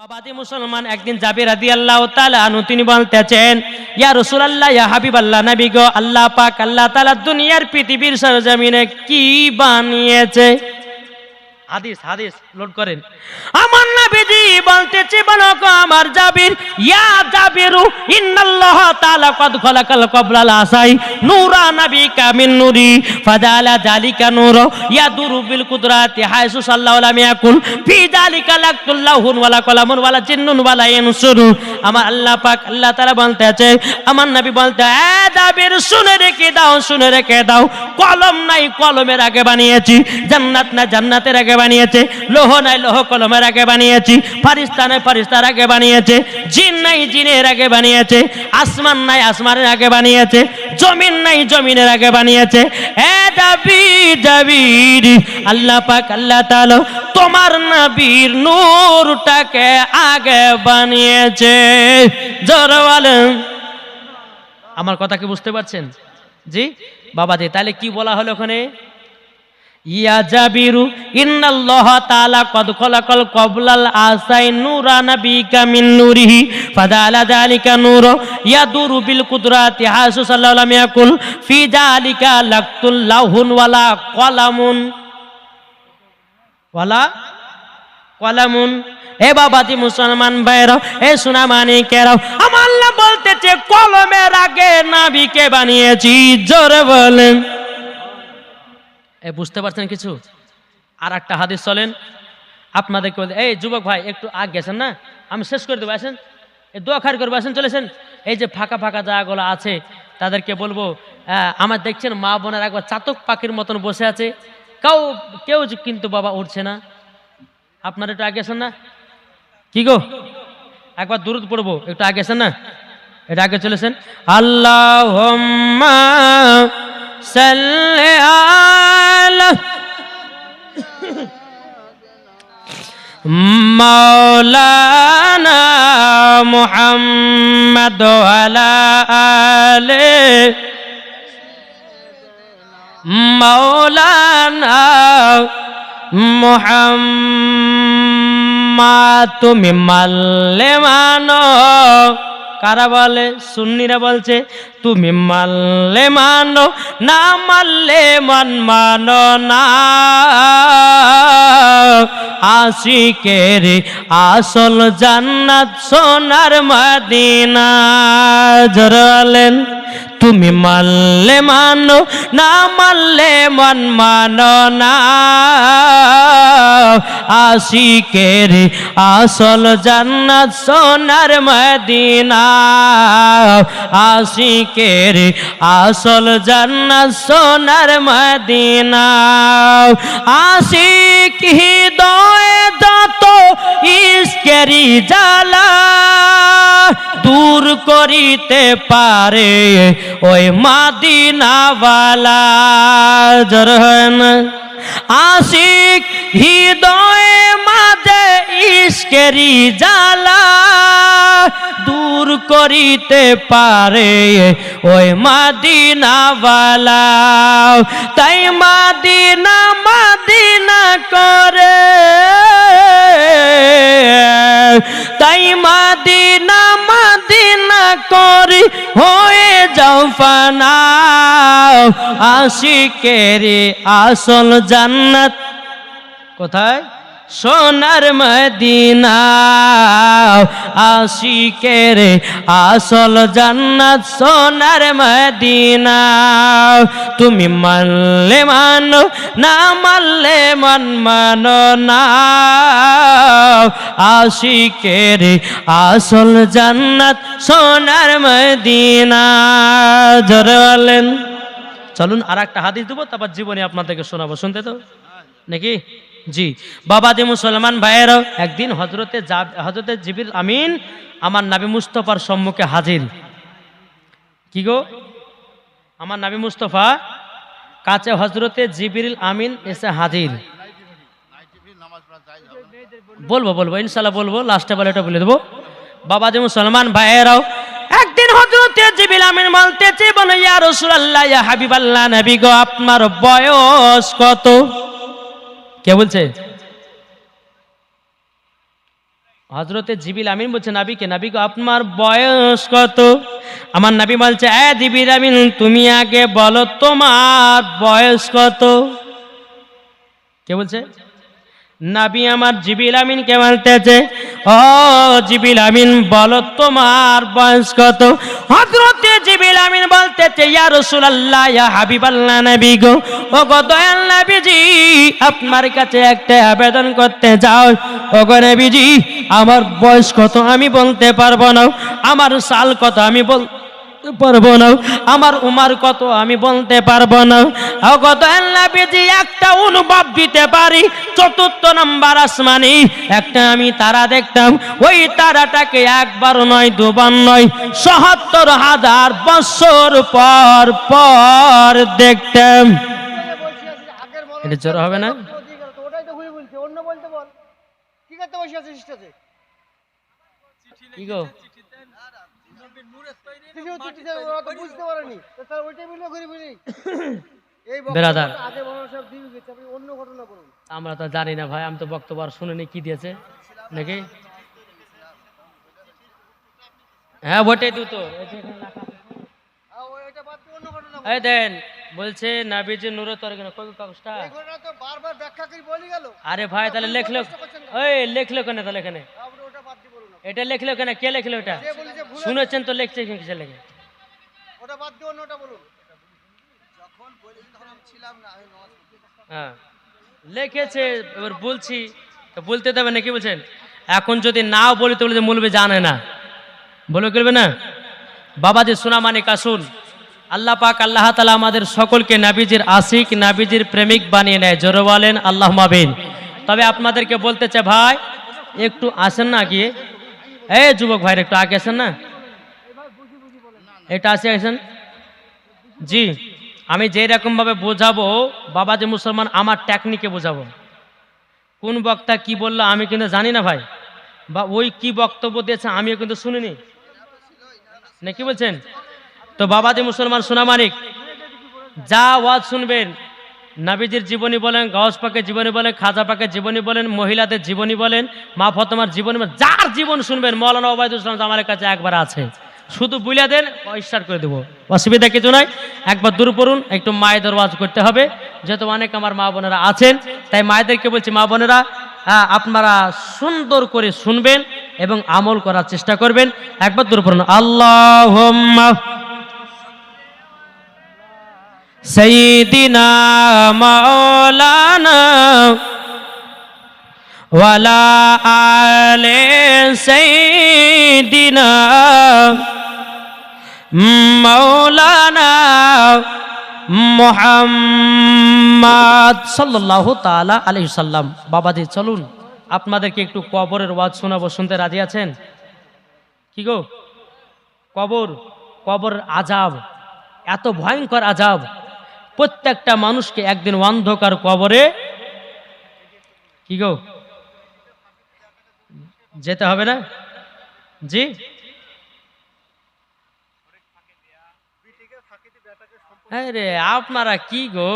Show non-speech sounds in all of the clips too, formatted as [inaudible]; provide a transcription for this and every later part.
বাবাদি মুসলমান একদিন জাবির আদি আল্লাহ তালু তিনি বলতেছেন, ইয়া রসুলাল্লাহ, ইয়া হাবিব আল্লাহ নবী গো, আল্লাহ পাক, আল্লাহ তালা দুনিয়ার পৃথিবীর সরজমিনে কি বানিয়েছে? হাদিস হাদিস, লোড করেন। আমার নবীজি বলতেছে, বলো গো আমার জাবির, ইয়া জাবিরু, ইন্নাল্লাহ তাআলা কদ খলাকাল কবলাল আসাই, নূরা নবিকা মিন নূরি, ফাজালা জালিকা নূর, ইয়াদুরু বিল কুদরাতি হায়সু সাল্লাল্লাহু আলাইহি ইয়াকুল, ফি জালিকা লাকুল্লাহুন ওয়ালা কলামুন ওয়ালা জিন্নুন ওয়ালা ইয়ানসুরু আমার আল্লাহ পাক, আল্লাহ তাআলা বলতেছে, আমার নবী বলতে, এ জাবির, শুনে রেখে দাও, শুনে রেখে দাও, কলম নাই, কলমের আগে বানিয়েছি, জান্নাত না জান্নাতের আগে বানিয়েছে, লোহ নাই, লোহ কলমের আগে বানিয়েছি, ফারিস্তা নাই, ফারিস্তার আগে বানিয়েছে, জিন নাই, জিনের আগে বানিয়েছে, আসমান নাই, আসমানের আগে বানিয়েছে, জমিন নাই, জমিনের আগে বানিয়েছে। এ দাবির দাবির আল্লাহ পাক, আল্লাহ তাআলা তোমার নবীর নূরটাকে আগে বানিয়েছে। জোরে বলেন। আমার কথা কি বুঝতে পারছেন? জি? বাবা দে তাহলে কি বলা হলো ওখানে? ইয়া জাবিরু, ইন্নাল্লাহ তাআলা কদ খলাকাল কবলাল আসাই নূরা নাবিকা মিন নূরিহি, ফাদালা যালিকা নূর, ইয়াদুরু বিল কুদরাতি হাসু সাল্লাল্লাহু আলাইহি ইয়াকুল, ফি যালিকা লাকতুল লাহুন ওয়ালা কলামুন। ওয়ালা কলামুন। এ বাবাজি মুসলমান ভাইরাও এ সোনা মানিকেরাও আমার বলতেছে, কলমের আগে নাবিকে বানিয়েছি, জোরে বলেন। এ, বুঝতে পারছেন কিছু? আর একটা হাদিস চলেন। আপনাদেরকে এই যুবক ভাই, একটু আগ গেছেন না? আমি শেষ করে দেবো, আসেন। এই দোয়া খার করব, আসেন চলেছেন এই যে ফাঁকা ফাঁকা জায়গাগুলো আছে, তাদেরকে বলব আমার দেখছেন মা বোনের একবার চাতক পাখির মতন বসে আছে। কাউ, কেউ কিন্তু বাবা উঠছে না। আপনারা একটু আগে আসেন না? কি গো? একবার দূরত পড়ব, একটু আগে আসেন না? এটা আগে চলেছেন আল্লাহ সাল্লি আলা মাওলানা মুহাম্মদ আলা। মাওলানা মুহাম্মদ তুমি মাল্লে মানো কারা বলে? সুন্নিরা বলছে, তুমি মানলে মানো, না মানলে মান মানো না। আশিকের আসল জান্নাত সোনার মদিনা। জরালেন তুমি মানলে মানো, না মানলে মন মানো না। আশিকের আসল জান্নাত সোনার মদিনা। আশিকের আসল জান্নাত সোনার মদিনা। আশিক হৃদয়ে যত ইস্কেরি জ্বালা দূর করিতে পারে ওই মাদিনাওয়ালা জরহন আশিক হৃদয়ে মাঝে ইস্কেরি জ্বালা দূর করিতে পারে ওই মাদিনাওয়ালা। তাই মাদিনা মাদিনা করে। তাই মাদিনা মাদিনা করি হয়ে যাও ফানা আশিকের আসল জান্নাত। কোথায়? সোনার মদিনা, আশিকের আসল জান্নাত সোনার মদিনা। তুমি মানলে মানো না, মানলে মন মানো না। আশিকের আসল জান্নাত সোনার মদিনা। জোরে বলেন। চলুন আর একটা হাদিস দেবো, তারপর জীবনে আপনাদেরকে শোনাবো, শুনতে তো? নাকি? জি, বাবাজি মুসলমান ভাইয়েরও একদিন হজরতে হজরতে জিবির আমিন আমার নাবি মুস্তফার সম্মুখে হাজির। কি গো? আমার নাবি মুস্তফা কাছে হজরতে জিবির আমিন এসে হাজির। বলব বলব ইনশাল্লাহ বলব লাস্টে বলে এটা বলে দেবো। বাবাজি মুসলমান ভাইয়েরাও একদিন হজরতে জিবিল আমিন বলতেছে, বলে ইয়া রাসূলুল্লাহ, ইয়া হাবিবাল্লাহ, নবী গো, আপনার বয়স কত? কে বলছে? হজরতে জিবিল আমিন বলছে, নাবিকে নাবিকে আপনার বয়স কত? আমার নাবি বলছে, এ জিবিল আমিন, তুমি আগে বলো তোমার বয়স কত? কে বলছে? নাবি আমার জিবিল আমিনকে বলতেছে, ও জিবিল আমিন, বলো তোমার বয়স কত? হজরতে জিবিল আমিন বলতেছে, ইয়া রাসূলুল্লাহ, ইয়া হাবিবাল্লাহ নবী গো ও গো দয়াল নবীজি, আপনার কাছে একটা আবেদন করতে যাও। ও গো নবীজি, আমার বয়স কত আমি বলতে পারব না। আমার সাল কত আমি বল পারব না। আমার উমার কত আমি বলতে পারব না। কত বেজি একটা অনুভব দিতে পারি। চতুর্থ নাম্বার আসমানি একটা আমি তারা দেখতাম। ওই তারাটাকে একবার নয় দুবার নয় সহাত্তর হাজার বছর পর পর দেখতাম। এটা জোর হবে না? তো দিয়ে কিছু চিঠি দেবে, ওরা তো বুঝতে পারেনি। তাহলে ওইটাই মিলে ঘুরে ফিরি। [coughs] এই বেরাদার। আগে বলার সব দিয়ে গেছে আপনি অন্য ঘটনা বলুন। আমরা তো জানি না ভাই আমি তো বক্তব্য আর শুনিনি কি দিয়েছে? নাকি? হ্যাঁ ওটাই দুটো। এই দেন। বলছে নাবিজি নূরে তোর কেন কই কাগজটা। তো বারবার ব্যাখ্যা করে বলি গেল। আরে ভাই তাহলে লেখলো ওই লেখলো কেন তাহলে এখানে? না। এটা লেখলো কেন? কে লেখলো এটা? যে যে শুনেছেন তো লিখছে কিসে লেখে? ওটা বাদ দিয়ে অন্যটা বলুন। যখন বলেছি তখন আমি ছিলাম না আমি নামাজ হ্যাঁ। লিখেছে এবার বলছি। তো বলতে দেবে নাকি বলছেন? এখন যদি নাও বলি তো বলে যে মূলবে জানে না। বলে করবে না? বাবাজি সোনামানি কাসুন আল্লাহ পাক, আল্লাহ তালা আমাদের সকলকে নাবিজির আশিক, নাবিজির প্রেমিক বানিয়ে নেয়। জোরে বলেন আল্লাহ মাবিন তবে আপনাদেরকে বলতে চাই, ভাই, একটু আসেন না গিয়ে। এই যুবক ভাইয়ের একটু আগে আসেন না? এটা আসে, আসেন। জি, আমি যেই রকম ভাবে বোঝাবো বাবা যে মুসলমান আমার টেকনিকে বোঝাবো। কোন বক্তা কি বলল আমি কিন্তু জানি না, ভাই। বা ওই কি বক্তব্য দিয়েছে আমিও কিন্তু শুনিনি। না কি বলছেন? তো বাবা যে মুসলমান সোনা মানিক, যা ওয়াজ শুনবেন, নাবিজির জীবনী বলেন, গাউস পাকের জীবনী বলেন, খাজা পাকের জীবনী বলেন, মহিলাদের জীবনী বলেন, মা ফতমার জীবনী যার জীবন শুনবেন, মৌলানা ওবায়দুল ইসলাম আমার কাছে একবার আছে। শুধু বুঝিয়ে দেন স্টার্ট করে দেবো। অসুবিধা কিছু নাই, একবার দূর পড়ুন, একটু মায়েদের ওয়াজ করতে হবে। যেহেতু অনেক আমার মা বোনেরা আছেন, তাই মায়েদেরকে বলছি, মা বোনেরা আপনারা সুন্দর করে শুনবেন এবং আমল করার চেষ্টা করবেন। একবার দূর পড়ুন। আল্লাহ سيدنا مولانا ولا آل سيدنا مولانا মোহাম্মদ সাল্লাহ তালা আলি সাল্লাম বাবাজি চলুন আপনাদেরকে একটু কবরের ওয়াজ শোনাবো শুনতে রাজি আছেন কি গো কবর কবর আজাব এত ভয়ঙ্কর আজাব প্রত্যেকটা মানুষকে একদিন অন্ধকার কবরে কি গো? যেতে হবে না? জি? হ্যাঁ রে, আপনারা কি গো?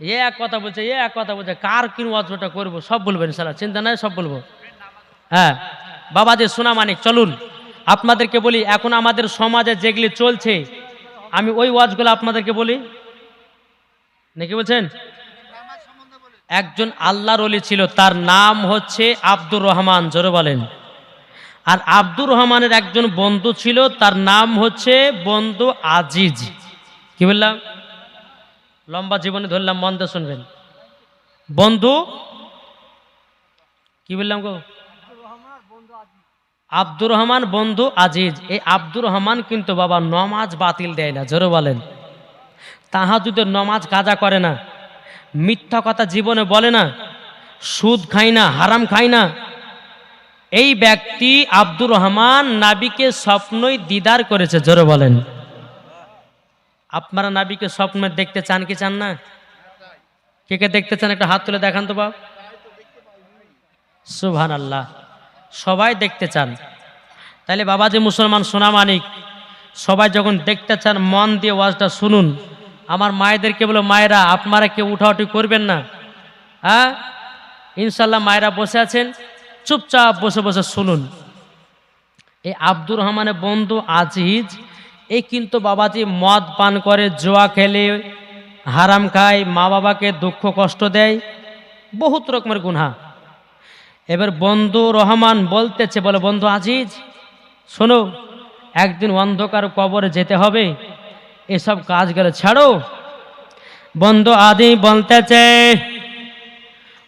এ এক কথা বলছে, এ এক কথা বলছে, কার কিন ওয়াজটা করব? সব বলবেন সালা চিন্তা নাই, সব বলব। হ্যাঁ বাবাজি সোনা মানিক চলুন। আপনাদেরকে বলি, এখন আমাদের সমাজে যেগুলি চলছে, আমি ওই ওয়াজগুলো আপনাদেরকে বলি। নাকি বলছেন? একজন আল্লাহর অলি ছিল তার নাম হচ্ছে আব্দুর রহমান জোরে বলেন। আর আব্দুর রহমানের একজন বন্ধু ছিল তার নাম হচ্ছে বন্ধু আজিজ। কি বললাম? লম্বা জীবনে ধরলাম মন দিয়ে শুনবেন। বন্ধু কি বললাম গো? আব্দুর রহমান বন্ধু আজিজ। এই আব্দুর রহমান কিন্তু বাবা নমাজ বাতিল দেয় না জোরে বলেন। তাহাজুদের নমাজ কাজা করে না। মিথ্যা কথা জীবনে বলে না। সুদ খায় না, হারাম খায় না। এই ব্যক্তি আব্দুর রহমান নাবিকে স্বপ্নই দিদার করেছে, জোরে বলেন। আপনারা নাবিকে স্বপ্ন দেখতে চান কি চান না? কে কে দেখতে চান? একটা হাত তুলে দেখান তো বাপ। সুভান আল্লাহ সবাই দেখতে চান। তাহলে বাবা যে মুসলমান সোনামানিক সবাই যখন দেখতে চান, মন দিয়ে ওয়াজটা শুনুন। আমার মায়েদেরকে বলো, মায়েরা, আপনারা কেউ উঠাউটি করবেন না। হ্যাঁ? ইনশাল্লাহ মায়েরা বসে আছেন। চুপচাপ বসে বসে শুনুন। এই আব্দুর রহমানের বন্ধু আজিজ, এই কিন্তু বাবাজি মদ পান করে, জোয়া খেলে, হারাম খায় মা বাবাকে দুঃখ কষ্ট দেয়, বহুত রকমের গুনহা। এবার বন্ধু রহমান বলতেছে, বলে, বন্ধু আজিজ, শোনো, একদিন অন্ধকার কবরে যেতে হবে এসব কাজ গেলে ছাড়ো। বন্ধু আদি বলতেছে,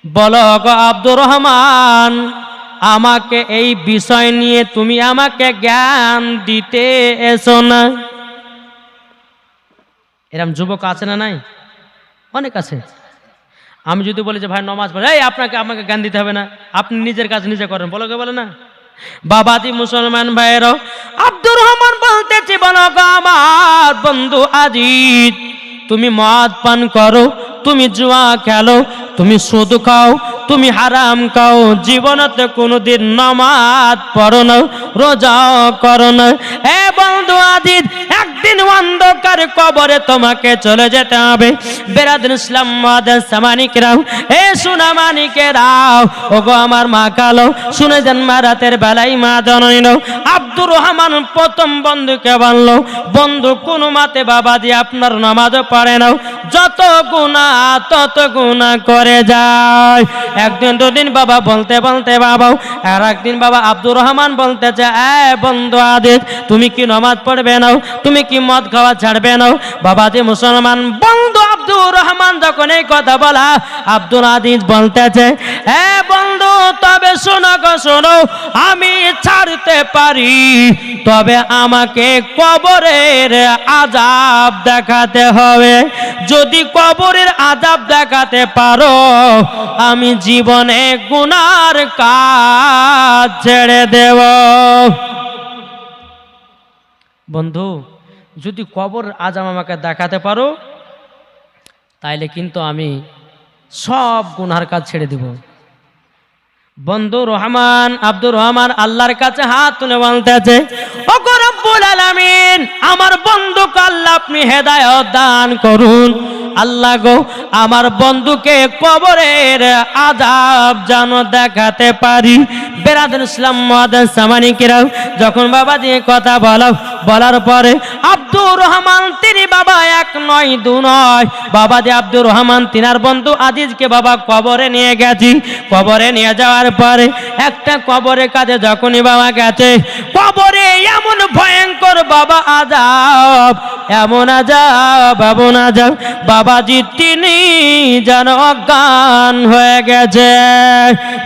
বলো গো আব্দুর রহমান, আমাকে এই বিষয় নিয়ে তুমি আমাকে জ্ঞান দিতে এসো না। এরম যুবক আছে না নাই? অনেক আছে। আমি যদি বলি যে, ভাই, নমাজ পড়ে, এই, আপনাকে, আমাকে জ্ঞান দিতে হবে না। আপনি নিজের কাজ নিজে করেন। বলো কে বলে না? বাবাজি মুসলমান ভাইয়েরও আব্দুর রহমান বলতেছি, বলো আমার বন্ধু আজিজ, তুমি মদ পান করো, তুমি জুয়া খেলো, তুমি সুদ খাও, তুমি হারাম খাও, জীবনতে কোনোদিন নমাজ পড়ো না, রোজা করো না। এ বন্ধু আজিজ একদিন অন্ধকার কবরে তোমাকে চলে যেতে হবে। বেরাদিন ইসলাম মাদান সামানিকরাও, এ সোনা মানিকেরাও, ওগো আমার মা কালো, শুনে যান মা রাতের বেলায় মা জনইল আব্দুর রহমান প্রথম বন্ধুকে বলল বন্ধু কোনো মাতে বাবা দিয়ে আপনার নামাজও পড়ে নাও। যত গুণা তত গুণা করে যায়। একদিন, দুদিন বাবা বলতে বলতে বাবাও, আর একদিন বাবা আব্দুর রহমান বলতেছে এ বন্ধু আদিত, তুমি কি নমাজ পড়বে নাও? তুমি কি মদ খাওয়া ছাড়বে নাও? বাবা যে মুসলমান, বন্ধু আব্দুর রহমান যখন এই কথা বলা, আব্দুল আদিজ বলতেছে এ বন্ধু তবে শোনো গো, শোনো, আমি ছাড়তে পারি। তবে আমাকে কবরের আজাব দেখাতে হবে। যদি কবরের আজাব দেখাতে পারো, আমি জীবনে গুনার কাজ ছেড়ে দেব। বন্ধু, যদি কবর আজাম আমাকে দেখাতে পারো, তাইলে কিন্তু আমি সব গুনার কাজ ছেড়ে দিব। বন্ধু রহমান, আব্দুর রহমান, আল্লাহর কাছে হাত তুলে বলতেছে রব্বুল আমার বন্ধুকে আল্লাহ আপনি হেদায়ত দান করুন। আল্লাহ গো, আমার বন্ধুকে কবরের আজাব যেন দেখাতে পারি। বেরাদুল ইসলাম মহাদান সামানিকেরাও যখন বাবা দিয়ে কথা বলো, বলার পরে আব্দুর রহমান, তিনি বাবা নয়, দু নয়। বাবা যে আব্দুর রহমান, তিনার বন্ধু আজিজকে বাবা কবরে নিয়ে গেছি। কবরে নিয়ে যাওয়ার পরে একটা কবরের কাজে যখনই বাবা গেছে এমন ভয়ঙ্কর বাবা আজাব, এমন আজাব এমন আজাব। বাবাজি তিনি যেন অজ্ঞান হয়ে গেছে।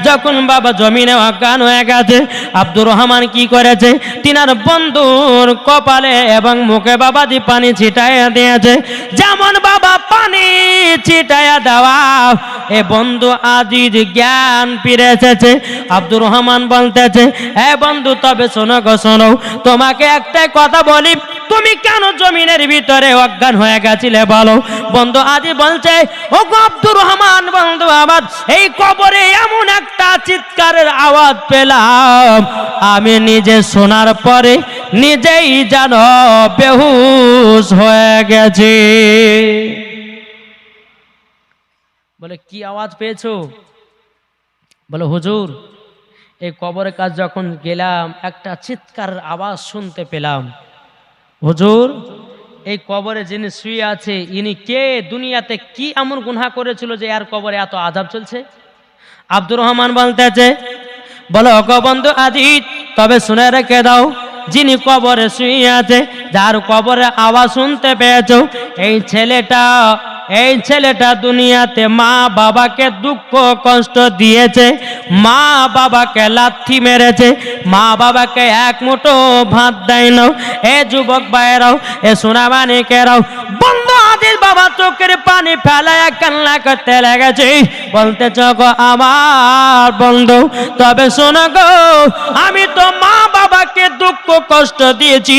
যখন বাবা জমিনে অজ্ঞান হয়ে গেছে, আব্দুর রহমান কি করেছে? তিনার বন্ধুর কপালে এবং মুখে বাবাজি পানি ছিটাইয়া দিয়েছে। যেমন বাবা পানি ছিটাইয়া দেওয়া, এ বন্ধু আজিজ জ্ঞান ফিরে এসেছে। আব্দুর রহমান বলতেছে, এ বন্ধু, তবে শোনো গো, শোনো। তোমাকে একটাই কথা বলি, তুমি কেন জমিনের ভিতরে অজ্ঞান হয়ে গেছিলে বলো? বন্ধু আজি বলছে ও আব্দুর রহমান বন্ধু আমার, এই কবরে এমন একটা চিৎকারের আওয়াজ পেলাম। আমি নিজে শোনার পরে নিজেই যেন বেহুশ হয়ে গেছি। বলে, কি আওয়াজ পেয়েছ? বলে, হুজুর এই কবরের কাজ যখন গেলাম, একটা চিৎকারের আওয়াজ শুনতে পেলাম। হুজুর, এই কবরে যিনি শুয়ে আছে, ইনি কে? দুনিয়াতে কি এমন গুনহা করেছিল যে আর কবরে এত আজাব চলছে? আব্দুর রহমান বলতেছে, বলো বন্ধু আজিত তবে শুনে রেখে দাও, যিনি কবরে শুয়ে আছে, যার কবরে আওয়াজ শুনতে পেয়েছ, এই ছেলেটা এই ছেলেটা দুনিয়াতে মা বাবাকে দুঃখ কষ্ট দিয়েছে, মা বাবাকে লাথি মেরেছে, মা বাবাকে এক মুঠো ভাত দেয় নাও, এ যুবক ভাইয়েরাও, এ সোনামানিকেরাও বন্ধ আদির বাবা চোখের পানি ফেলায় কান্না করতে লেগেছে। বলতে গো আমার বন্ধু, তবে শোনো গো, আমি তো মা বাবাকে দুঃখ কষ্ট দিয়েছি,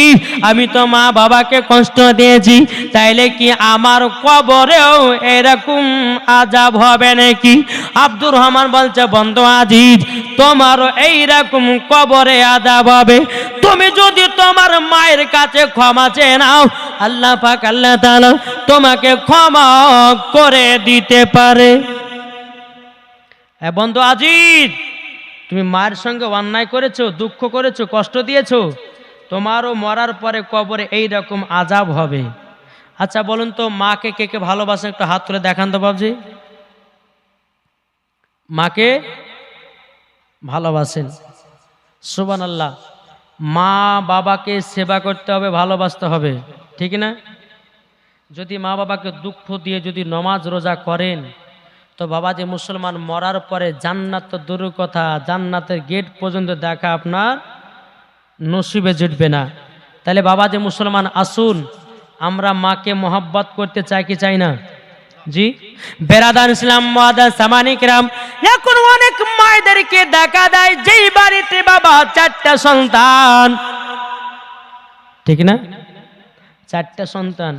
আমি তো মা বাবাকে কষ্ট দিয়েছি, তাইলে কি আমার কবরেও এরকম আজাব হবে নাকি? আব্দুর রহমান বলছে, বন্ধু আজিজ তোমারও এইরকম কবরে আজাব হবে। তুমি যদি তোমার মায়ের কাছে ক্ষমা চেয়ে নাও, আল্লাহ পাক, আল্লাহ তাআলা তোমাকে ক্ষমা করে দিতে পারে। হ্যাঁ বন্ধু আজিজ, তুমি মায়ের সঙ্গে অন্যায় করেছ, দুঃখ করেছ, কষ্ট দিয়েছ, তোমারও মরার পরে কবরে এই রকম আজাব হবে। আচ্ছা বলুন তো, মাকে কে কে ভালোবাসেন? একটু হাত তুলে দেখান তো বাবজি। মাকে ভালোবাসেন। সুবান আল্লাহ মা বাবাকে সেবা করতে হবে, ভালোবাসতে হবে। ঠিক না? যদি মা বাবাকে দুঃখ দিয়ে যদি নমাজ রোজা করেন, তো বাবা যে মুসলমান মরার পরে জান্নাত তো দূরের কথা, জান্নাতের গেট পর্যন্ত দেখা আপনার নসিবে জুটবে না। তাহলে বাবা যে মুসলমান, আসুন, আমরা মাকে মোহাব্বত করতে চাই কি চাই না? জি? বেরাদান ইসলাম মাদান সামানিক রাম এখন অনেক মায়েদেরকে দেখা দেয়, যেই বাড়িতে বাবা চারটা সন্তান। ঠিক না? চারটা সন্তান।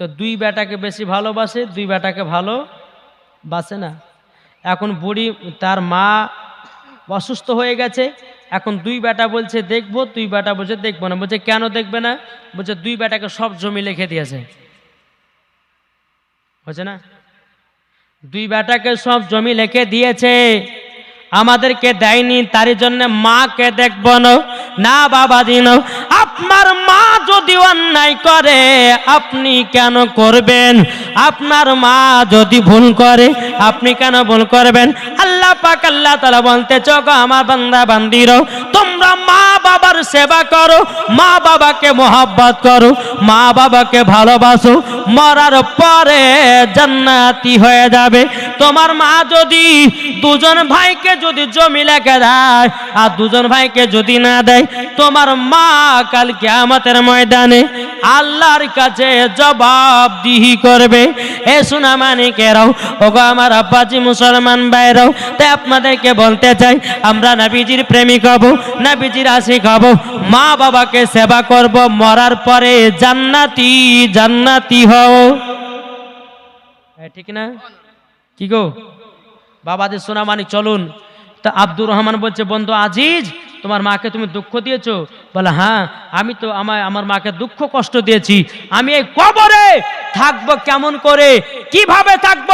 তো দুই বেটাকে বেশি ভালোবাসে, দুই বেটাকে ভালো বাসে না। এখন বুড়ি, তার মা অসুস্থ হয়ে গেছে, এখন দুই বেটা বলছে, দেখব। দুই বেটা বলছে, দেখব না। বলছে, কেন দেখবে না? বলছে, দুই বেটাকে সব জমি লিখে দিয়েছে। হচ্ছে না? দুই বেটাকে সব জমি লিখে দিয়েছে। আমাদেরকে দেয়নি তার জন্য মাকে দেখব না। না বাবা দিন আপনার মা যদি অন্যায় করে, আপনি কেন করবেন? আপনার মা যদি ভুল করে, আপনি কেন ভুল করবেন? আল্লাহ পাক আল্লাহ তালা বলতে চক আমার বান্দা বান্দির তোমরা মা বাবার সেবা করো, মা বাবাকে মোহাব্বত করো, মা বাবাকে ভালোবাসো, মরার পরে জান্নাতি হয়ে যাবে। তোমার মা যদি দুজন ভাইকে যদি জমি লেখে দেয়, আর দুজন ভাইকে যদি না দেয়, তোমার মা কালকে আমাদের ময়দানে আল্লাহর কাছে জবাবদিহি করবে। এ সোনা মানিকেরাও ওগো আমার আব্বাজি মুসলমান ভাইরাও তাই আপনাদেরকে বলতে চাই, আমরা নাবিজির প্রেমিক হব, নাবিজির আশিক হব, মা বাবাকে সেবা করব, মরার পরে জান্নাতি জান্নাতি হও। ঠিক না? কি গো? বাবাদের সোনা মানিক চলুন। তা আব্দুর রহমান বলছে, বন্ধু আজিজ তোমার মাকে তুমি দুঃখ দিয়েছ? বলে হ্যাঁ আমি তো আমার আমার মাকে দুঃখ কষ্ট দিয়েছি। আমি এই কবরে থাকব কেমন করে? কীভাবে থাকব?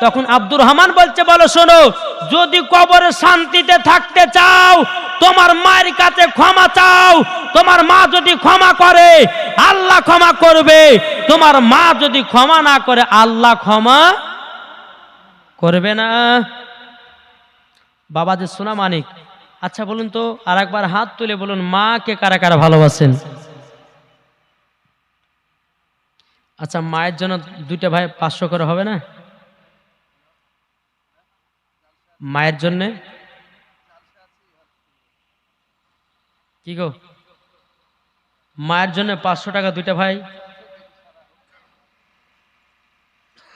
তখন আব্দুর রহমান বলছে, বলো, শোনো, যদি কবরে শান্তিতে থাকতে চাও, তোমার মায়ের কাছে ক্ষমা চাও, তোমার মা যদি ক্ষমা করে, আল্লাহ ক্ষমা করবে। তোমার মা যদি ক্ষমা না করে, আল্লাহ ক্ষমা করবে না। বাবা যে সোনা মানিক আচ্ছা বলুন তো আর একবার হাত তুলে বলুন মাকে কারা কারা ভালোবাসেন? আচ্ছা মায়ের জন্য দুইটা ভাই পাঁচশো করে হবে না? মায়ের জন্যে? কি গো? মায়ের জন্য পাঁচশো টাকা দুইটা ভাই?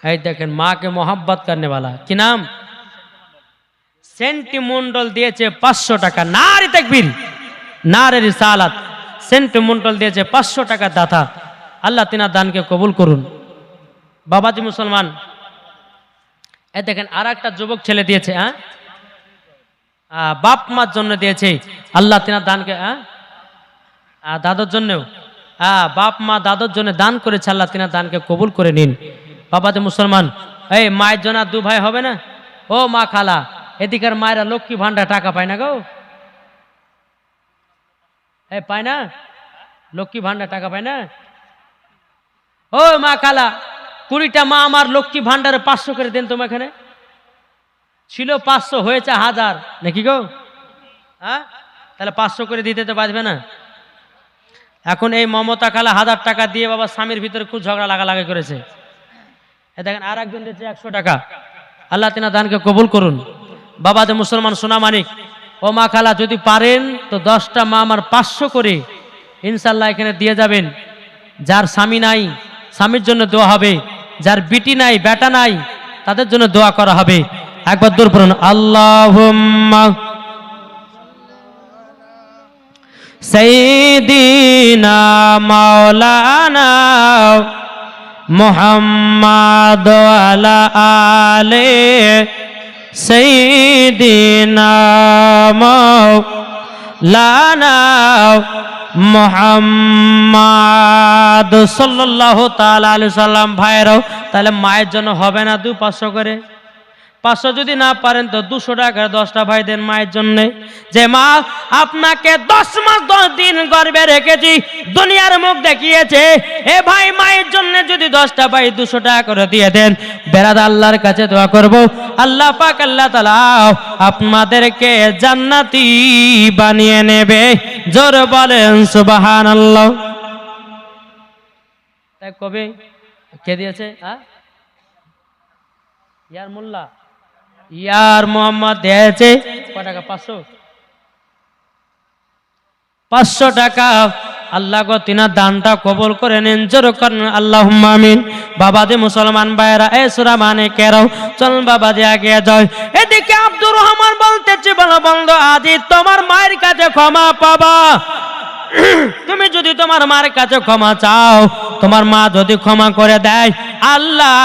এই দেখেন, মাকে মোহাব্বত করনেওয়ালা কি নাম? সেন্টিমন্ডল দিয়েছে পাঁচশো টাকা। নারী দেখবির নারে রিসালাত সেন্টিমন্ডল দিয়েছে পাঁচশো টাকা দাতা। আল্লাহ তিনার দানকে কবুল করুন। বাবাজি মুসলমান, এ দেখেন আর একটা যুবক ছেলে দিয়েছে হ্যাঁ? বাপ মার জন্য দিয়েছে। আল্লাহ তিনার দানকে হ্যাঁ? দাদুর জন্যও। হ্যাঁ বাপ মা দাদুর জন্য দান করেছে, আল্লাহ তিনার দানকে কবুল করে নিন। বাবাতে মুসলমান, এই মায়ের জন্য দু ভাই হবে না? ও মা খালা এদিকের মায়েরা লক্ষ্মী ভান্ডার টাকা পায় না গো। এ, পায় না? লক্ষ্মী ভান্ডার টাকা পায় না? ও মা কালা, কুড়িটা মা আমার লক্ষ্মী ভান্ডারে পাঁচশো করে দেন তোমার এখানে। ছিল পাঁচশো, হয়েছে হাজার। নাকি গো? হ্যাঁ তাহলে পাঁচশো করে দিতে তো বাঁচবে না। এখন এই মমতা কালা হাজার টাকা দিয়ে বাবা স্বামীর ভিতরে খুব ঝগড়া লাগা লাগালাগি করেছে। দেখেন আর একজন দিচ্ছে একশো টাকা। আল্লাহ তিনা দানকে কবুল করুন। বাবা যে মুসলমান সোনা মানিক ও মা খালা, যদি পারেন, তো দশটা মা আমার পাঁচশো করে ইনশাল্লাহ এখানে দিয়ে যাবেন। যার স্বামী নাই, স্বামীর জন্য দোয়া হবে। যার বিটি নাই, বেটা নাই, তাদের জন্য দোয়া করা হবে। একবার দূর পড়ুন। আল্লাহ মাওলানা মোহাম্মদ আলা আলে সৈদিনা মাওলানা মোহাম্মদ সাল্লাহ তাল আলু সাল্লাম ভাইরাও তাহলে মায়ের জন্য হবে না দু পাঁচশো করে? পাঁচশো যদি না পারেন তো দুশো টাকা, দশটা ভাই দেন মায়ের জন্য। যে মা, আপনাকে দশ মাস দশ দিন গর্বে রেখেছি, দুনিয়ার মুখ দেখিয়েছে। এ ভাই মায়ের জন্য যদি দশটা ভাই দুশো টাকা করে দিয়ে দেন বেড়াদ আল্লাহর কাছে দোয়া করব। আল্লাহ পাক, আল্লাহ তালা আপনাদেরকে জান্নাতি বানিয়ে নেবে। জোর বলেন সুবাহান আল্লাহ কবে? কে দিয়েছে? হ্যাঁ ইয়ার মোল্লা। ইয়ার মোহাম্মদ দিয়েছে। টাকা? পাঁচশো? পাঁচশো টাকা। আল্লাহ গো, তিনার দানটা কবল করে নেন। জোর করেন আল্লাহ আমিন। বাবা যে মুসলমান ভাইরা এ সুরা মানে কেরাও চল বাবা যে আগে যায় এদিকে আব্দুর রহমান বলতেছে, বলো বন্ধ, আজি তোমার মায়ের কাছে ক্ষমা পাবা। তুমি যদি তোমার মার কাছে ক্ষমা চাও, তোমার মা যদি ক্ষমা করে দেয় আল্লাহ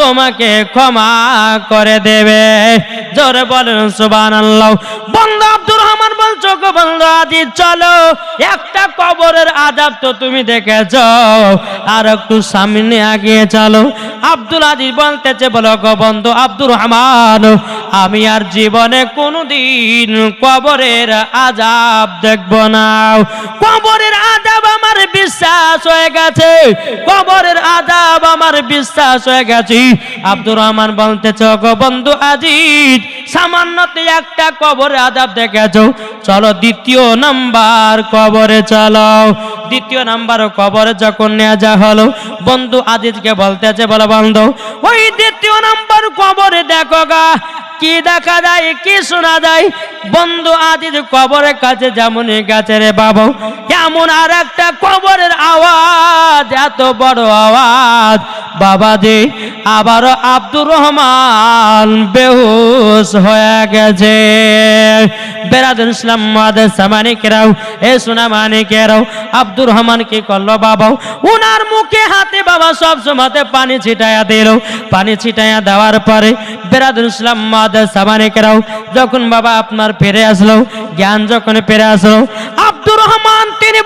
তোমাকে ক্ষমা করে দেবে। জোরে বলেন সুবান আল্লাহ বন্ধু আব্দুর রহমান বলছো, গো বন্ধু আজি চলো, একটা কবরের আজাব তো তুমি দেখেছ। আর একটু সামনে আগিয়ে চলো। আব্দুল আজিজ বলতেছে, বলো, গো বন্ধু আব্দুর রহমান আমি আর জীবনে কোনোদিন কবরের আজাব দেখব না। কবরের আজাব আমার বিশ্বাস হয়ে গেছে। কবরের আজাব আমার বিশ্বাস হয়ে গেছে। আব্দুর রহমান বলতেছে গো বন্ধু আজিজ, সামান্যতে একটা কবরে আজাব দেখেছ। চলো দ্বিতীয় নাম্বার কবরে চলো। দ্বিতীয় নাম্বার কবরে যখন নেওয়া যা হলো, বন্ধু আজিজকে বলতেছে, বলো বন্ধু, ওই দ্বিতীয় নাম্বার কবরে দেখো গা কি দেখা দেয় কি শোনা দেয় বন্ধু আদির কবরের কাছে যেমন গেছে রে বাবু। এমন আর একটা কবরের আওয়াজ, এত বড় আওয়াজ। বাবাজি আবারও আব্দুর রহমান বেহুস হয়ে গেছে। বেরাদুল ইসলাম মাদের সামানিকেরাও এ সোনা মানিকেরাও, আব্দুর রহমান কি করল বাবা? উনার মুখে হাতে বাবা সব সময়তে পানি ছিটাইয়া দিল। পানি ছিটাইয়া দেওয়ার পরে বেরাদুল ইসলাম মাদের সামানিকেরাও যখন বাবা আপনার ফিরে আসলো, জ্ঞান যখন ফিরে আসলো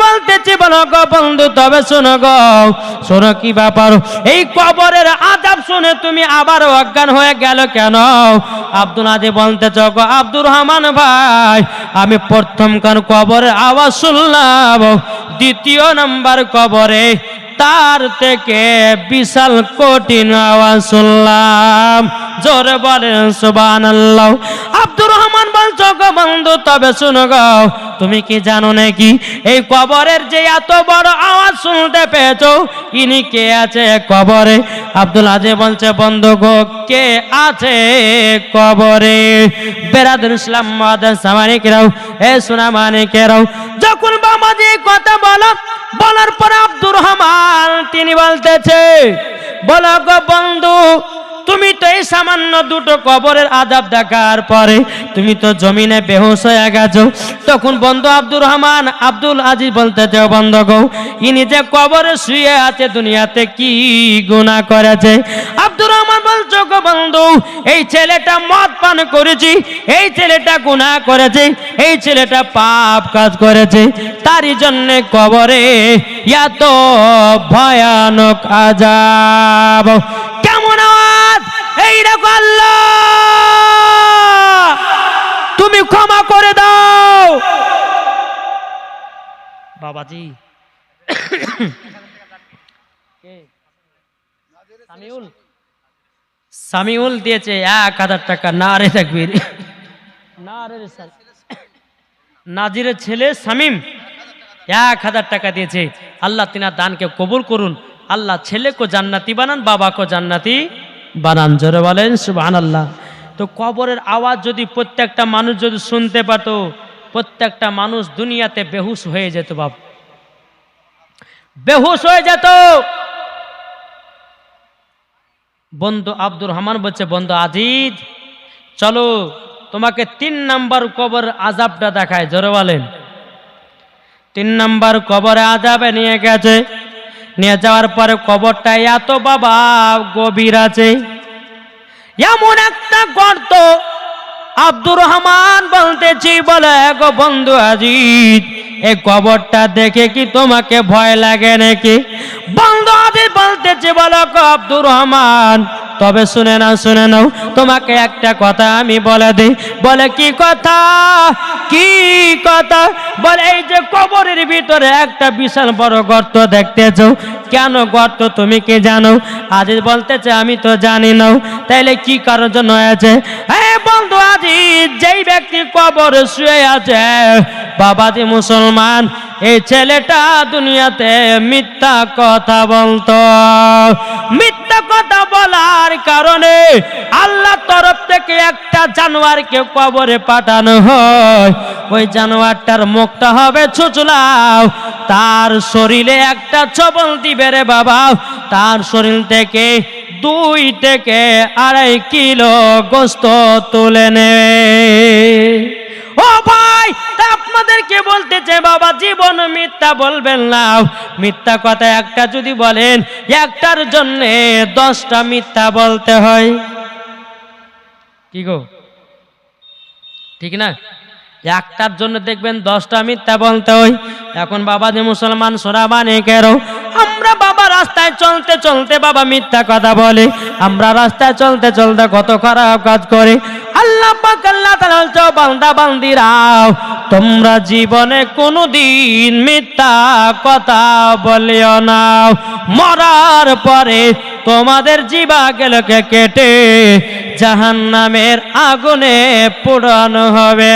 বলতেছি, বলো গো বন্ধু, তবে শোনো গো, শোনো কি ব্যাপার? এই কবরের আজাব শুনে তুমি আবার অজ্ঞান হয়ে গেল কেন? আব্দুল আজি বলতেছ, গো আব্দুর রহমান ভাই, আমি প্রথম কান কবরের আওয়াজ শুনলাম, দ্বিতীয় নাম্বার কবরে তার থেকে বিশাল কঠিন আওয়াজ শুনলাম। জোরে বলেন সুবান আল্লাহ আব্দুর রহমান বলছো, গো বন্ধু, তবে শুনো গো, তুমি কি জানো নাকি, এই কবরের যে এত বড় আওয়াজ শুনতে পেয়েছ? ইনি কে আছে কবরে? আব্দুল আজে বলছে, বন্ধু গো, কে আছে কবরে? বেরাদুল ইসলাম মাদার সামানিকেরাও, এ সোনা মানিকেরাও, যখন বাবাজি কথা বলো বলার পর আব্দুর রহমান তিনি বলতেছে বলো গো বন্ধু তুমি তো এই সামান্য দুটো কবরের আজাব দেখার পরে তুমি তো জমিনে বেহুশ হয়ে গেছো। তখন বন্ধু আব্দুর রহমান আব্দুল আজিজ বলতে চাও বন্ধ গো ইনি যে কবরে শুয়ে আছে, দুনিয়াতে কি গুনাহ করেছে? আব্দুর রহমান বলছো গো বন্ধু, এই ছেলেটা মদ পান করেছি, এই ছেলেটা গুণা করেছে, এই ছেলেটা পাপ কাজ করেছে। তারই জন্য কবরে এত ভয়ানক আজাব। আল্লাহ তুমি ক্ষমা করে দাও। বাবাজি? সামিউল। সামিউল দিয়েছে এক হাজার টাকা। না রে থাকবির না রে নাজিরের ছেলে সামিম এক হাজার টাকা দিয়েছে। আল্লাহ তিনার দানকে কবুল করুন। আল্লাহ ছেলেকে জান্নাতি বানান বাবাকে জান্নাতি বানান, জোরে বলেন সুবাহ আল্লাহ তো কবরের আওয়াজ যদি প্রত্যেকটা মানুষ যদি শুনতে পারতো প্রত্যেকটা মানুষ দুনিয়াতে বেহুশ হয়ে যেত, বাপ। বেহুশ হয়ে যেত। বন্ধু আব্দুর রহমান বলছে, বন্ধু আজিজ, চলো তোমাকে তিন নাম্বার কবর আজাবটা দেখায় জোরে বলেন। তিন নাম্বার কবরে আজাবে নিয়ে গেছে। নিয়ে যাওয়ার পরে কবরটা এত বাবা গভীর আছে। এমন একটা গর্ত আব্দুর রহমান বলতেছি বলে, গো বন্ধু আজিজ, এই কবরটা দেখে কি তোমাকে ভয় লাগে নাকি? বন্ধু আজিজ বলতেছি, বলো গো আব্দুর রহমান তবে শুনে না শুনে নাও। তোমাকে একটা কথা আমি বলে দিই। বলে কি কথা? কি কথা? বলে এই যে কবরের ভিতরে একটা বিশাল বড় গর্ত দেখতেছ। কেন গর্ত তুমি কি জানো? আজ বলতেছে, আমি তো জানি না তাইলে কি কারোর জন্য আছে হ্যাঁ বন্ধু আজি যেই ব্যক্তি কবর শুয়ে আছে, বাবাজি মুসলমান এই ছেলেটা দুনিয়াতে মিথ্যা কথা বলতো। মিথ্যা কথা বলার কারণে আল্লাহ তরফ থেকে একটা জানোয়ারকে কবরে পাঠানো হয়। ওই জানোয়ারটার মুখটা হবে ছুচলাও। তার শরীরে একটা ছবল দিবে রে বাবা। তার শরীর থেকে দুই থেকে আড়াই কিলো গোস্ত তুলে নেবে। ও ভাই আপনাদেরকে বলতেছে? বাবা, জীবন মিথ্যা বলবেন না। মিথ্যা কথা একটা যদি বলেন, একটার জন্য দশটা মিথ্যা বলতে হয়। কি গো? ঠিক না? একটার জন্য দেখবেন দশটা মিথ্যা বলতে হয়। এখন বাবা যে মুসলমান সোরা বানে কেরো? আমরা বাবা রাস্তায় চলতে চলতে বাবা মিথ্যা কথা বলে। আমরা রাস্তায় চলতে চলতে কত খারাপ কাজ করে। আল্লাহ পাক আল্লাহ তাআলা বান্দা বান্দিরাও তোমরা জীবনে কোনোদিন মিথ্যা কথা বলিও না। মরার পরে তোমাদের জিবাগুলোকে কেটে জাহান নামের আগুনে পোড়ানো হবে।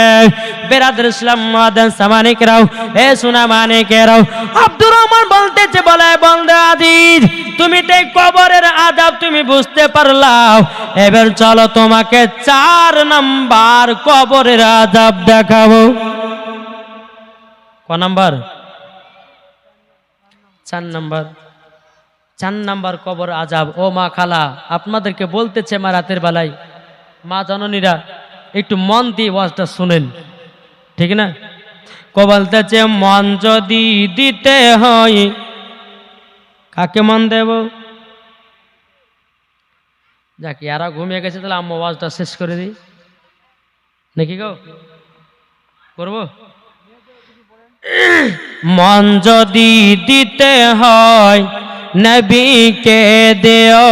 বেরাদের ইসলাম মাদান সামানিকরাও, এ সোনা মানিকেরাও। আব্দুর রহমান বলতেছে, বলে বন্ধে আজিজ তুমি তো কবরের আজাব তুমি বুঝতে পারলাও। এবার চলো তোমাকে চার নাম্বার কবরের আজাব দেখাবো। ক নাম্বার? চার নাম্বার। চার নাম্বার কবর আজাব। ও মা খালা, আপনাদেরকে বলতেছে মা রাতের বেলায়, মা জননীরা, একটু মন দিয়ে ওয়াজটা শুনেন। ঠিক না? কবলতেছে মন যদি দিতে হয়, কাকে মন দেব? যাক ইয়ারা ঘুমিয়ে গেছে, তাহলে আম্মা ওয়াজটা শেষ করে দিই। নাকি গো? করব? মন যদি দিতে হয় নবীকে দেও।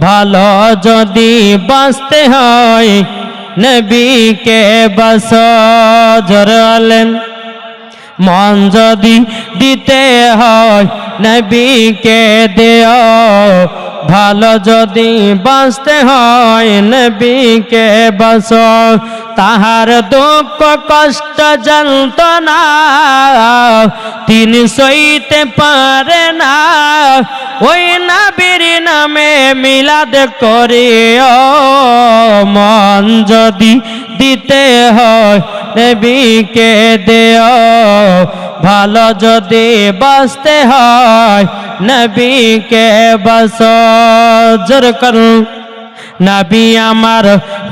ভালো যদি বাঁচতে হয়, নবীকে বাস জরালেন মন যদি দিতে হয়, নবীকে দেও। ভালো যদি বাঁচতে হয় নবীকে বস তাহার দুঃখ কষ্ট যন্ত্রণা তিনি সইতে পারে না। ওই নবীর নামে মিলাদ করিও। মন যদি দিতে হয় নবীকে দেও। ভালো যদি বাঁচতে হয় নবীকে বস জোর করুন নবী আমার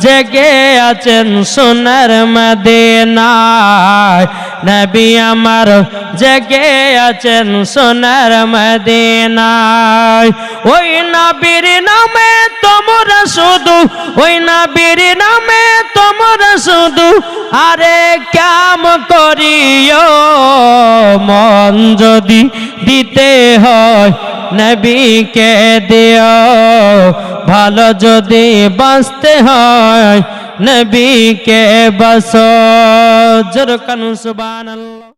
জেগে আছেন সোনার মদিনায়। নবী আমার জেগে আছেন সোনার মদিনায়। ওই নবীর নামে তোমরা শুধু, ওই নবীর নামে তোমরা শুধু, আরে কাম করিও, মন যদি দিতে হয় নবীকে দিও। ভালো যদি বাঁচতে হয় নবীকে বস। জোর কানু সুবহানাল্লাহ।